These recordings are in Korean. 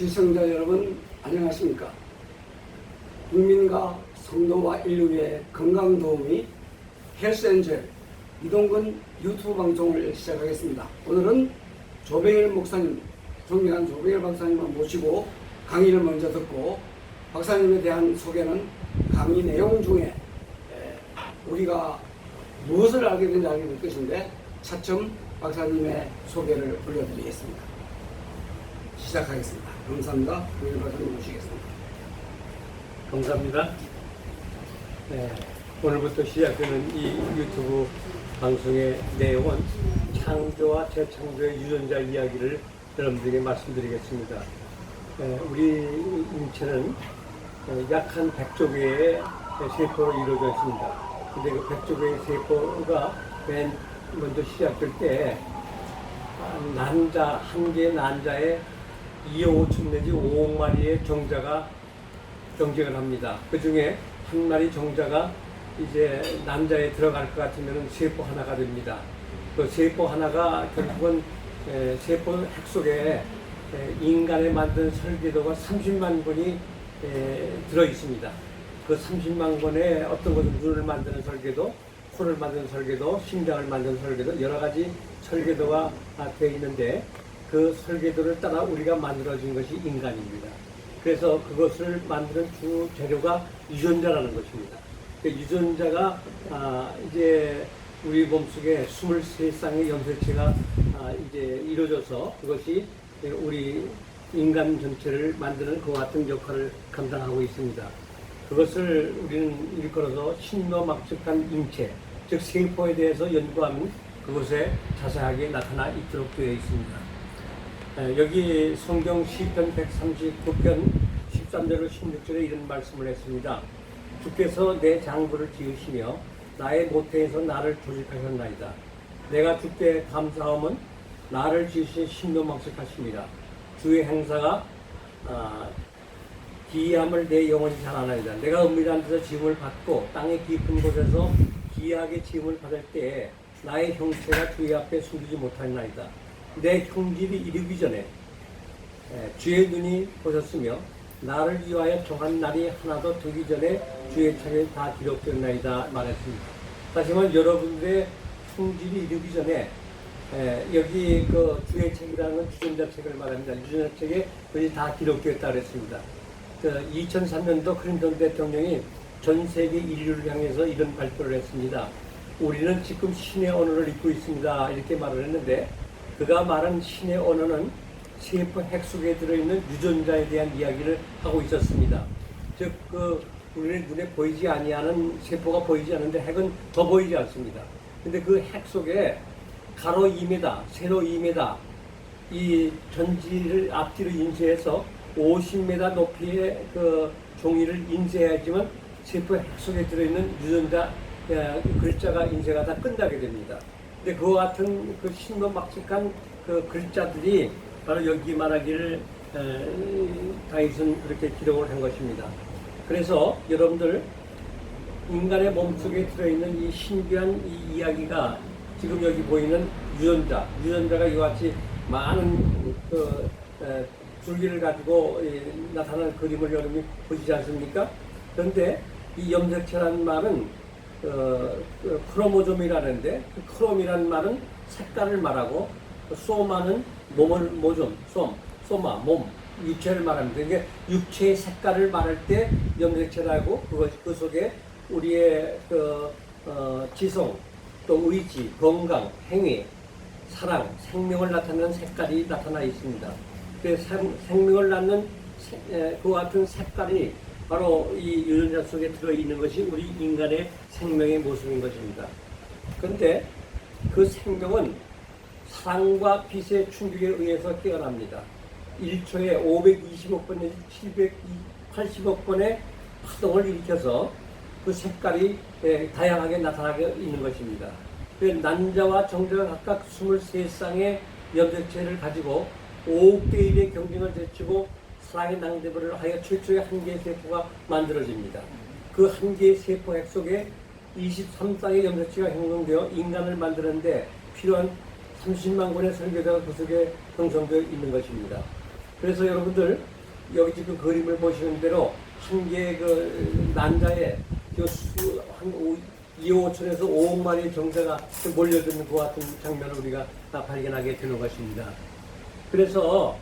시청자 여러분 안녕하십니까? 국민과 성도와 인류의 건강 도우미 헬스엔젤 이동근 유튜브 방송을 시작하겠습니다. 오늘은 조병일 목사님 존경한 조병일 박사님을 모시고 강의를 먼저 듣고 박사님에 대한 소개는 강의 내용 중에 에, 우리가 무엇을 알게 되는지 알게 될 것인데 차츰 박사님의 소개를 올려드리겠습니다. 시작하겠습니다. 감사합니다. 조일 박사님 모시겠습니다. 감사합니다. 네, 오늘부터 시작되는 이 유튜브 방송의 내용은 창조와 재창조의 유전자 이야기를 여러분들에게 말씀드리겠습니다. 네, 우리 인체는 어, 약한 100조 개의 세포로 이루어져 있습니다. 근데 그 100조 개의 세포가 맨 먼저 시작될 때 아, 난자, 한 개의 난자에 2억 5천 내지 5억 마리의 정자가 경쟁을 합니다. 그 중에 한 마리 정자가 이제 난자에 들어갈 것 같으면 세포 하나가 됩니다. 그 세포 하나가 결국은 에, 세포 핵 속에 에, 인간에 만든 설계도가 30만 분이 에, 들어 있습니다. 그 30만 권의 어떤 것은 눈을 만드는 설계도, 코를 만드는 설계도, 심장을 만드는 설계도, 여러 가지 설계도가 되어 있는데 그 설계도를 따라 우리가 만들어진 것이 인간입니다. 그래서 그것을 만드는 주 재료가 유전자라는 것입니다. 그 유전자가 아, 이제 우리 몸속에 23쌍의 염색체가 아, 이제 이루어져서 그것이 우리 인간 전체를 만드는 그와 같은 역할을 감당하고 있습니다. 그것을 우리는 일컬어서 신묘막측한 인체, 즉 세포에 대해서 연구하면 그것에 자세하게 나타나 있도록 되어 있습니다. 에, 여기 성경 시편 139편 13절로 16절에 이런 말씀을 했습니다. 주께서 내 장부를 지으시며 나의 모태에서 나를 조직하셨나이다. 내가 주께 감사함은 나를 지으신 신도망석하십니다. 주의 행사가 아, 기이함을 내 영혼이 잘 아나이다. 내가 은밀한 데서 지음을 받고 땅의 깊은 곳에서 기이하게 지음을 받을 때에 나의 형체가 주의 앞에 숨기지 못하나이다. 내 형질이 이르기 전에 에, 주의 눈이 보셨으며 나를 위하여 정한 날이 하나도 되기 전에 주의 책에 다 기록되었나이다 말했습니다. 다시 말해 여러분들의 형질이 이르기 전에 에, 여기 그 주의 책이라는 주전자 책을 말합니다. 주전자 책에 그것이 다 기록되었다 그랬습니다. 그 2003년도 클린턴 대통령이 전 세계 인류를 향해서 이런 발표를 했습니다. 우리는 지금 신의 언어를 읽고 있습니다. 이렇게 말을 했는데 그가 말한 신의 언어는 세포 핵 속에 들어있는 유전자에 대한 이야기를 하고 있었습니다. 즉, 그, 우리는 눈에 보이지 아니하는 세포가 보이지 않는데 핵은 더 보이지 않습니다. 근데 그 핵 속에 가로 2m, 세로 2m, 이 전지를 앞뒤로 인쇄해서 50m 높이의 그 종이를 인쇄해야지만 세포 핵 속에 들어있는 유전자 에, 글자가 인쇄가 다 끝나게 됩니다. 근데 그와 같은 그 신도막측한 그 글자들이 바로 여기 말하기를 에, 다윗은 그렇게 기록을 한 것입니다. 그래서 여러분들 인간의 몸속에 들어있는 이 신비한 이 이야기가 지금 여기 보이는 유전자, 유전자가 이와 같이 많은 그 에, 줄기를 가지고 이, 나타나는 그림을 여러분이 보시지 않습니까? 그런데 이 염색체라는 말은 어, 그 크로모좀이라는데 그 크롬이라는 말은 색깔을 말하고 소마는 몸을 모좀, 솜, 소마, 몸, 육체를 말합니다. 이게 육체의 색깔을 말할 때 염색체라고 그것 그 속에 우리의 그 어, 지성, 또 의지, 건강, 행위, 사랑, 생명을 나타내는 색깔이 나타나 있습니다. 그 생- 생명을 낳는 그와 같은 색깔이 바로 이 유전자 속에 들어있는 것이 우리 인간의 생명의 모습인 것입니다. 그런데 그 생명은 사랑과 빛의 충격에 의해서 깨어납니다. 1초에 520억 번 내지 780억 번의 파동을 일으켜서 그 색깔이 예, 다양하게 나타나게 있는 것입니다. 그 난자와 정자가 각각 23쌍의 염색체를 가지고 5대 1의 경쟁을 제치고 사랑의 낭대부를 하여 최초의 한 개의 세포가 만들어집니다. 그 한 개의 세포 핵 속에 23쌍의 염색체가 형성되어 인간을 만드는데 필요한 30만 권의 설계자가 그 속에 형성되어 있는 것입니다. 그래서 여러분들 여기 지금 그림을 보시는 대로 한 개의 그 난자에 그한 2, 5천에서 5억 마리의 정자가 몰려드는 그 같은 장면을 우리가 다 발견하게 되는 것입니다. 그래서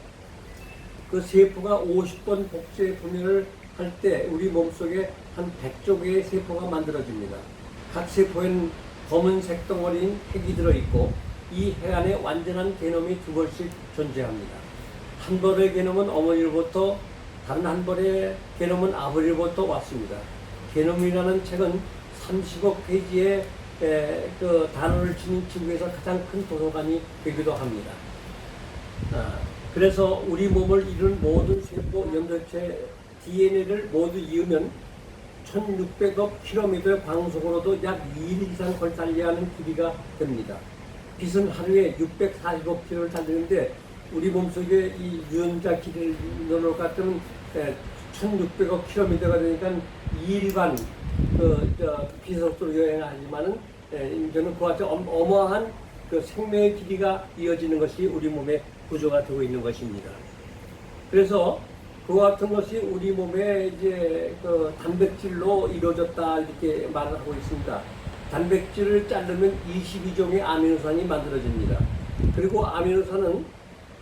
그 세포가 50번 복제 분열을 할때 우리 몸속에 한 100조 개의 세포가 만들어집니다. 각 세포에는 검은색 덩어리인 핵이 들어있고 이 핵 안에 완전한 게놈이 두 벌씩 존재합니다. 한 벌의 게놈은 어머니로부터 다른 한 벌의 게놈은 아버지로부터 왔습니다. 게놈이라는 책은 30억 페이지의 에, 그 단어를 지닌 친구에서 가장 큰 도서관이 되기도 합니다. 아, 그래서 우리 몸을 이룬 모든 세포 연결체 DNA를 모두 이으면 1600억 킬로미터의 광속으로도 약 2일 이상 걸 달려야 하는 길이가 됩니다. 빛은 하루에 640억 킬로를 달리는데 우리 몸속에 이 유전자 길이를 넣어놓을 것 같으면 1600억 킬로미터가 되니까 2일 반 그, 저, 비속도로 여행하지만은 에, 저는 그와 같이 엄- 어마어마한 그 생명의 길이가 이어지는 것이 우리 몸의 구조가 되고 있는 것입니다. 그래서 그와 같은 것이 우리 몸에 이제 그 단백질로 이루어졌다 이렇게 말을 하고 있습니다. 단백질을 자르면 22종의 아미노산이 만들어집니다. 그리고 아미노산은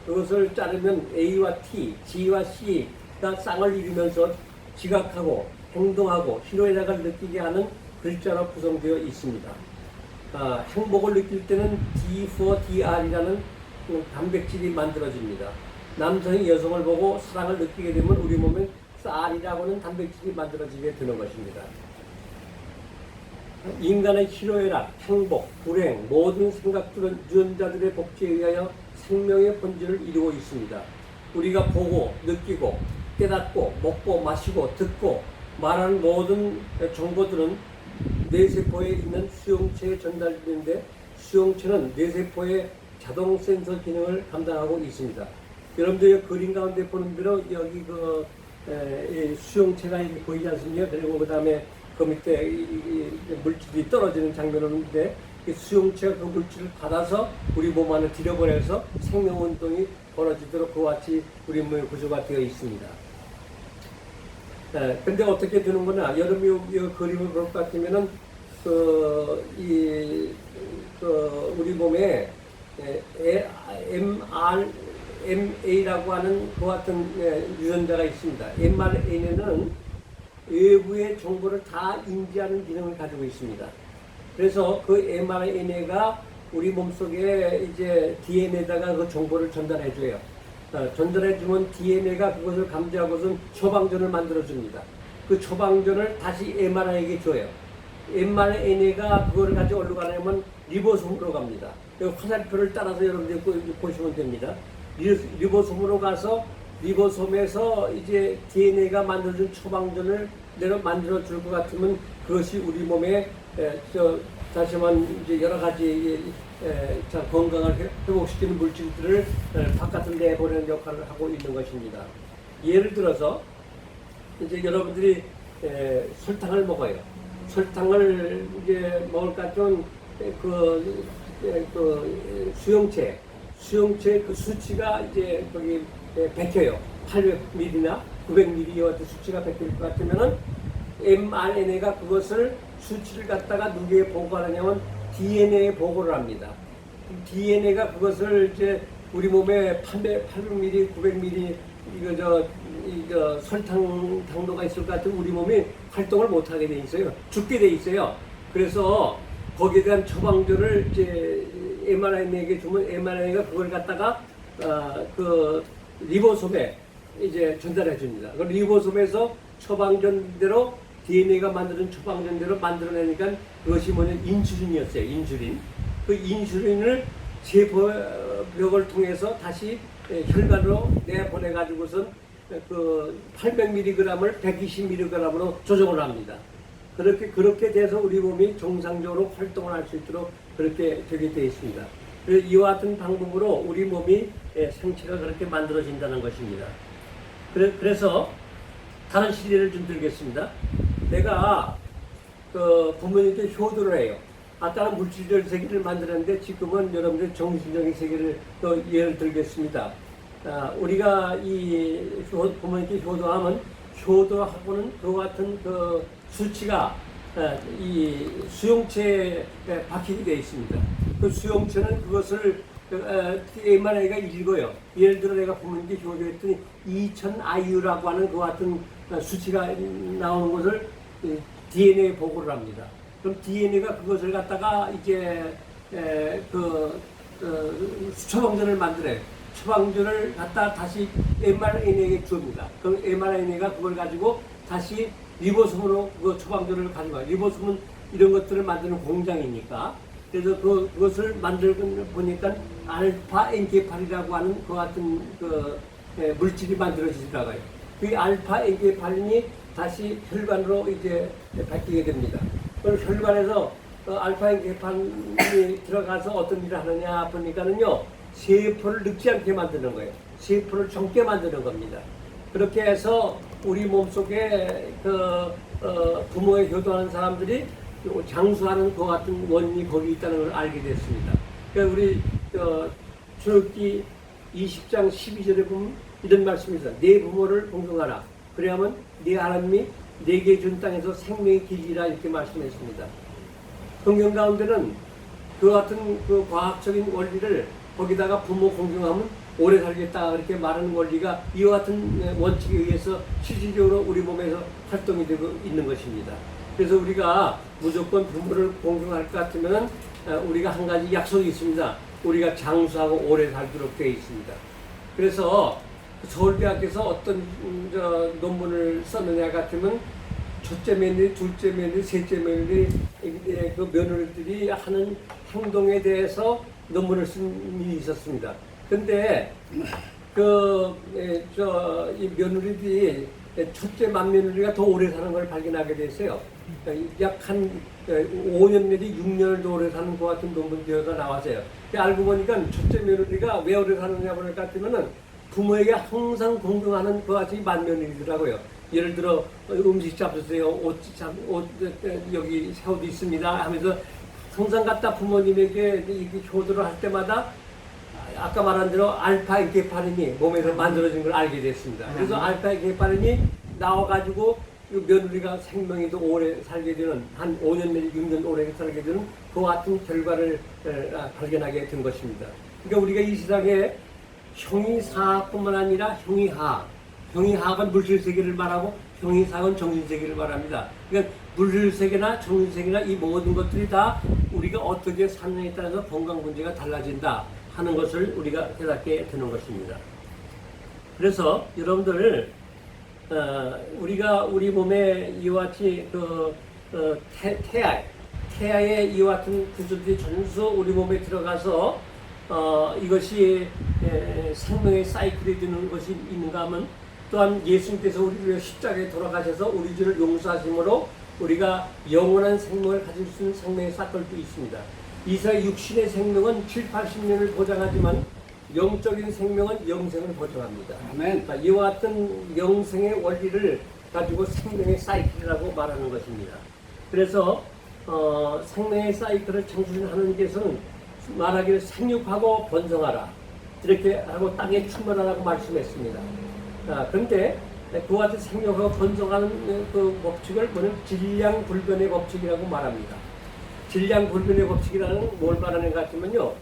그것을 자르면 A와 T, G와 C가 쌍을 이루면서 지각하고 행동하고 희로애락을 느끼게 하는 글자로 구성되어 있습니다. 아, 행복을 느낄 때는 D4DR이라는 단백질이 만들어집니다. 남성이 여성을 보고 사랑을 느끼게 되면 우리 몸에 쌀이라고 하는 단백질이 만들어지게 되는 것입니다. 인간의 희로애락, 행복, 불행, 모든 생각들은 유전자들의 복제에 의하여 생명의 본질을 이루고 있습니다. 우리가 보고, 느끼고, 깨닫고, 먹고, 마시고, 듣고, 말하는 모든 정보들은 뇌세포에 있는 수용체에 전달되는데 수용체는 뇌세포의 자동 센서 기능을 감당하고 있습니다. 여러분들 그림 가운데 보는 대로 여기 그 에, 이 수용체가 보이지 않습니까? 그리고 그 다음에 그 밑에 물질이 떨어지는 이 수용체가 그 물질을 받아서 우리 몸 안에 들여보내서 생명 운동이 벌어지도록 그와 같이 우리 몸의 구조가 되어 있습니다. 예, 근데 어떻게 되는 거냐? 여러분이 이, 이 그림을 볼 것 같으면은, 그, 이, 그, 우리 몸에 에, 에, MR, MA라고 하는 그 같은 예, 유전자가 있습니다. mRNA는 외부의 정보를 다 인지하는 기능을 가지고 있습니다. 그래서 그 mRNA가 우리 몸속에 이제 DNA에다가 그 정보를 전달해줘요. 어, 전달해주면 DNA가 그것을 감지하고선 처방전을 만들어줍니다. 그 처방전을 다시 mRNA에게 줘요. mRNA가 그거를 가지고 어디로 가냐면 리보솜으로 갑니다. 이 화살표를 따라서 여러분들이 보- 보시면 됩니다. 리- 리보솜으로 가서 리보솜에서 이제 DNA가 만들어준 처방전을 내려 만들어 줄 것 같으면 그것이 우리 몸에 에, 저 다시 한번 이제 여러 가지 에, 자, 건강을 회- 회복시키는 물질들을 에, 바깥으로 내보내는 역할을 하고 있는 것입니다. 예를 들어서 이제 여러분들이 에, 설탕을 먹어요. 설탕을 이제 먹을 것 그, 에, 그 수용체, 수용체 그 수치가 이제 거기 에, 베껴요. 800ml나 900ml 같은 수치가 베낄 것 같으면은 mRNA가 그것을 수치를 갖다가 누구에 보고하냐면 DNA에 보고를 합니다. DNA가 그것을 이제 우리 몸에 800, 800ml, 900ml 이거 저, 이거 설탕 당도가 있을 것 같으면 우리 몸이 활동을 못 하게 돼 있어요. 죽게 돼 있어요. 그래서 거기에 대한 처방전을 이제 mRNA에게 주면 mRNA가 그걸 갖다가 어, 그 리보솜에 이제 전달해 줍니다. 그 리보솜에서 처방전대로 DNA가 만드는 처방전대로 만들어내니까 그것이 뭐냐 인슐린이었어요. 인슐린. 그 인슐린을 세포벽을 통해서 다시 혈관으로 내보내 가지고선 그 800mg을 120mg으로 조정을 합니다. 그렇게 그렇게 돼서 우리 몸이 정상적으로 활동을 할 수 있도록 그렇게 되게 되어 있습니다. 이와 같은 방법으로 우리 몸이 예, 생체가 그렇게 만들어진다는 것입니다. 그래, 그래서 다른 실례를 좀 들겠습니다. 내가 그 부모님께 효도를 해요. 아까는 물질적 세계를 만들었는데 지금은 여러분들 정신적인 세계를 또 예를 들겠습니다. 아, 우리가 이 효, 부모님께 효도하면 효도하고는 그와 같은 그 수치가 아, 이 수용체에 박히게 되어 있습니다. 그 수용체는 그것을 옛말에 내가 읽어요. 예를 들어 내가 부모님께 효도했더니 2000 아이유라고 하는 그 같은 수치가 나오는 것을 DNA 보고를 합니다. 그럼 DNA가 그것을 갖다가 이제 에, 그 어, 처방전을 만들어요. 처방전을 갖다 다시 mRNA에게 줍니다. 그럼 mRNA가 그걸 가지고 다시 리보솜으로 그 처방전을 가져가요. 리보솜은 이런 것들을 만드는 공장이니까. 그래서 그, 그것을 만들고 보니까 알파 엔케팔이라고 하는 그 같은 그 에, 물질이 만들어지더라고요. 그 알파 엔케팔린이 다시 혈관으로 이제 바뀌게 됩니다. 그럼 혈관에서 어, 알파 엔케팔린이 들어가서 어떤 일을 하느냐 보니까는요 세포를 늙지 않게 만드는 거예요. 세포를 젊게 만드는 겁니다. 그렇게 해서 우리 몸속에 그 어, 부모에 효도하는 사람들이 장수하는 것 같은 원인이 거기 있다는 걸 알게 됐습니다. 그러니까 우리 어, 출기 20장 12절에 보면 이런 말씀이 있어요. 내 부모를 공경하라. 그래야만 네 하나님이 내게 준 땅에서 생명의 길이라 이렇게 말씀했습니다. 성경 가운데는 그 같은 그 과학적인 원리를 거기다가 부모 공경하면 오래 살겠다 그렇게 말하는 원리가 이와 같은 원칙에 의해서 실질적으로 우리 몸에서 활동이 되고 있는 것입니다. 그래서 우리가 무조건 부모를 공경할 것 같으면 우리가 한 가지 약속이 있습니다. 우리가 장수하고 오래 살도록 되어 있습니다. 그래서 서울대학에서 어떤 음, 저 논문을 썼느냐 같으면 첫째 며느리, 둘째 며느리, 셋째 며느리 예, 그 며느리들이 하는 행동에 대해서 논문을 쓴 일이 있었습니다. 근데 그저이 며느리들이 첫째 맏며느리가 더 오래 사는 걸 발견하게 됐어요. 약 한 5년 내지 6년을 더 오래 사는 것 같은 논문들가 나왔어요. 알고 보니까 첫째 며느리가 왜 오래 사느냐 보니까 같으면은 부모에게 항상 공경하는 그 같이 맏며느리더라고요. 예를 들어 음식 잡수세요, 옷, 잡, 옷 여기 새우도 있습니다 하면서 항상 갖다 부모님에게 효도를 할 때마다 아까 말한 대로 알파 엔케파린이 몸에서 만들어진 걸 알게 됐습니다. 그래서 알파 엔케파린이 나와가지고 이 며느리가 생명이 더 오래 살게 되는 한 5년 내지 6년 오래 살게 되는 그 같은 결과를 에, 아, 발견하게 된 것입니다. 그러니까 우리가 이 세상에 형이사뿐만 아니라 형이하, 형이하가 물질 세계를 말하고 형이사는 정신 세계를 말합니다. 그러니까 물질 세계나 정신 세계나 이 모든 것들이 다 우리가 어떻게 사느냐에 따라서 건강 문제가 달라진다 하는 것을 우리가 깨닫게 되는 것입니다. 그래서 여러분들 어, 우리가 우리 몸에 이와 같이 그 어, 태, 태아, 태아의 이와 같은 구조들이 전수 우리 몸에 들어가서 어, 이것이 에, 생명의 사이클이 되는 것이 있는가 하면 또한 예수님께서 우리를 십자가에 돌아가셔서 우리 죄를 용서하심으로 우리가 영원한 생명을 가질 수 있는 생명의 사건도 있습니다. 이스라엘 육신의 생명은 7, 80년을 보장하지만 영적인 생명은 영생을 보장합니다. 아멘. 자, 이와 같은 영생의 원리를 가지고 생명의 사이클이라고 말하는 것입니다. 그래서 어, 생명의 사이클을 창출하는 하나님께서는 말하기를 생육하고 번성하라 이렇게 하고 땅에 충만하라고 말씀했습니다. 자, 그런데 그와 같은 생육하고 번성하는 그 법칙을 뭐는 질량불변의 법칙이라고 말합니다. 질량 불변의 법칙이라는 뭘 말하는 것 같으면요.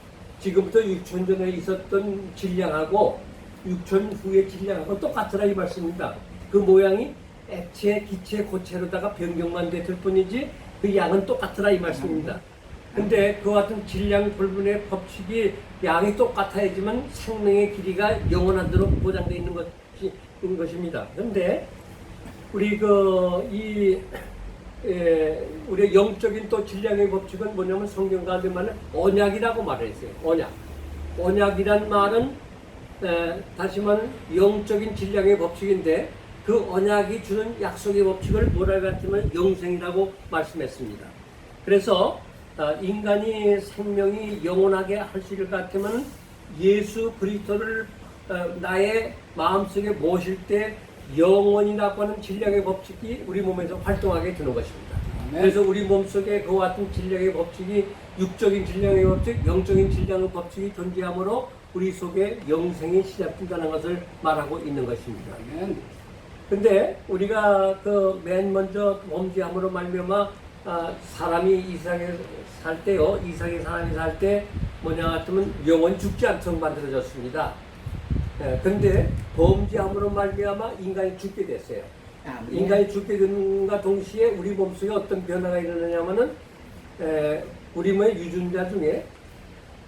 지금부터 6천 전에 있었던 질량하고 6천 후의 질량하고 똑같으라 이 말씀입니다. 그 모양이 액체, 기체, 고체로다가 변경만 됐을 뿐이지 그 양은 똑같으라 이 말씀입니다. 근데 그 같은 질량 불분의 법칙이 양이 똑같아야지만 생명의 길이가 영원하도록 보장되어 있는 것이 인 것입니다. 근데 우리 그이 예, 우리의 영적인 또 질량의 법칙은 뭐냐면 성경 가운데 말은 언약이라고 말했어요. 언약. 언약이란 말은 에, 다시 말하면 영적인 질량의 법칙인데 그 언약이 주는 약속의 법칙을 뭐라 같으면 영생이라고 말씀했습니다. 그래서 아, 인간이 생명이 영원하게 할 수 있을 것 같으면 예수 그리스도를 어, 나의 마음속에 모실 때 영원이라고 하는 질량의 법칙이 우리 몸에서 활동하게 되는 것입니다. 아멘. 그래서 우리 몸속에 그와 같은 질량의 법칙이 육적인 질량의 법칙, 영적인 질량의 법칙이 존재하므로 우리 속에 영생이 시작된다는 것을 말하고 있는 것입니다. 아멘. 근데 우리가 그 맨 먼저 범죄함으로 말미암아 아, 사람이 이 세상에 살 때요, 이 세상에 사람이 살 때 뭐냐 같으면 영원 죽지 않도록 만들어졌습니다. 예, 근데 범죄함으로 말미암아 인간이 죽게 됐어요. 아멘. 인간이 죽게 된과 동시에 우리 몸속에 어떤 변화가 일어나냐면은 에, 우리 몸의 유전자 중에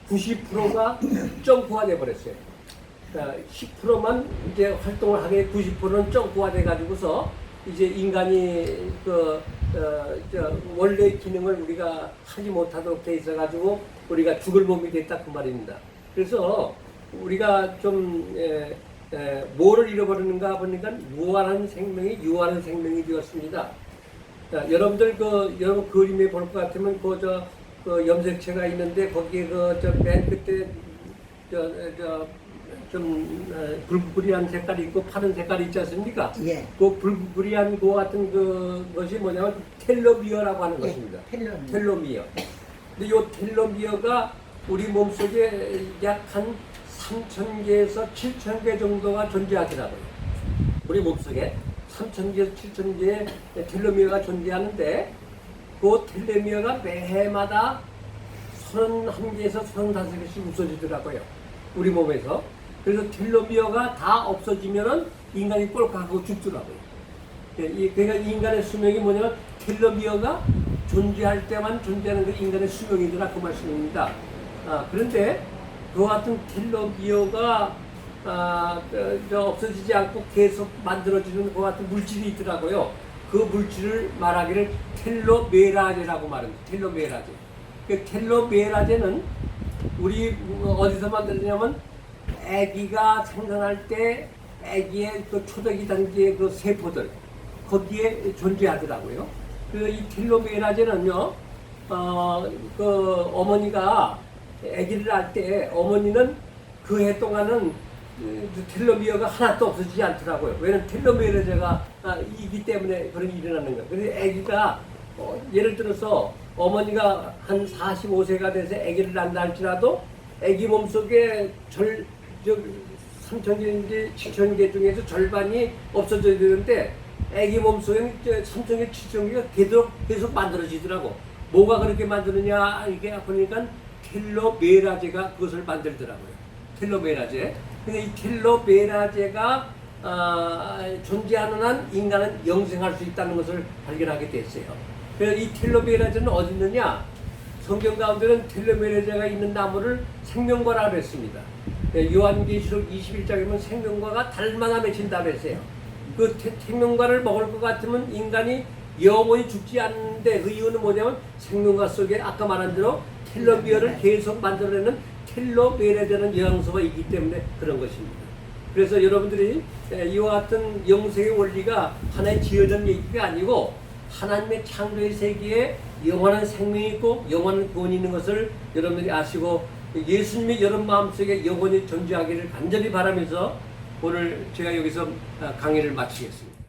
90%가 점프가 돼 버렸어요. 그러니까 10%만 이제 활동을 하게 90%는 점프가 돼 가지고서 이제 인간이 그 어, 저 원래 기능을 우리가 하지 못하도록 돼 있어 가지고 우리가 죽을 몸이 됐다 그 말입니다. 그래서 우리가 좀 에, 에, 뭐를 잃어버리는가 보니까 무한한 생명이 유한한 생명이 되었습니다. 자, 여러분들 그 여러분 그림에 볼 것 같으면 그저 그 염색체가 있는데 거기에 그저맨 끝에 저저좀 어, 불구리한 색깔이 있고 파란 색깔이 있지 않습니까? 예. 그 불구리한 그 같은 그 것이 뭐냐면 텔로미어라고 하는 예, 것입니다. 텔로미어. 텔로미어. 근데 이 텔로미어가 우리 몸속에 약한 3,000개에서 7,000개 정도가 존재하더라고요. 우리 몸속에 3,000개에서 7,000개의 텔로미어가 존재하는데 그 텔로미어가 매해마다 31개에서 35개씩 없어지더라고요. 우리 몸에서. 그래서 텔로미어가 다 없어지면은 인간이 꼴깍하고 죽더라고요. 예, 이- 그러니까 인간의 수명이 뭐냐면 텔로미어가 존재할 때만 존재하는 게 인간의 수명이더라 그 말씀입니다. 아, 그런데 그와 같은 텔로미어가 아, 없어지지 않고 계속 만들어지는 그 같은 물질이 있더라고요. 그 물질을 말하기를 텔로메라제라고 말합니다. 텔로메라제. 그 텔로메라제는 우리 어디서 만들냐면 아기가 생산할 때 아기의 그 초대기 단계의 그 세포들 거기에 존재하더라고요. 그 이 텔로메라제는요, 어, 그 어머니가 아기를 할때 어머니는 그 해 동안은 그 텔로미어가 하나도 없어지지 않더라고요. 왜냐면 텔로메라제가 아, 이기 때문에 그런 일이 일어나는 거예요. 그래서 아기가 어, 예를 들어서 어머니가 한 45세가 돼서 아기를 낳는다 할지라도 아기 몸속에 절, 저, 3천개인지 7천개 중에서 절반이 없어져야 되는데 아기 몸속에는 3천개, 7천개가 계속, 계속 만들어지더라고. 뭐가 그렇게 만드느냐, 이렇게 보니까 텔로메라제가 그것을 만들더라고요. 텔로메라제. 근데 이 텔로메라제가 아, 존재하는 한 인간은 영생할 수 있다는 것을 발견하게 됐어요. 그래서 이 텔로메라제는 어디 있느냐? 성경 가운데는 텔로메라제가 있는 나무를 생명과라 그랬습니다. 예, 요한계시록 21장에 보면 생명과가 달마다 맺힌다 그랬어요. 그 태- 생명과를 먹을 것 같으면 인간이 영원히 죽지 않는데 그 이유는 뭐냐면 생명과 속에 아까 말한 대로 텔로미어를 계속 만들어내는 텔로메라제는 영양소가 있기 때문에 그런 것입니다. 그래서 여러분들이 에, 이와 같은 영생의 원리가 하나의 지어진 얘기가 아니고 하나님의 창조의 세계에 영원한 생명이 있고 영원한 구원이 있는 것을 여러분들이 아시고 예수님이 여러분 마음속에 영원히 존재하기를 간절히 바라면서 오늘 제가 여기서 아, 강의를 마치겠습니다.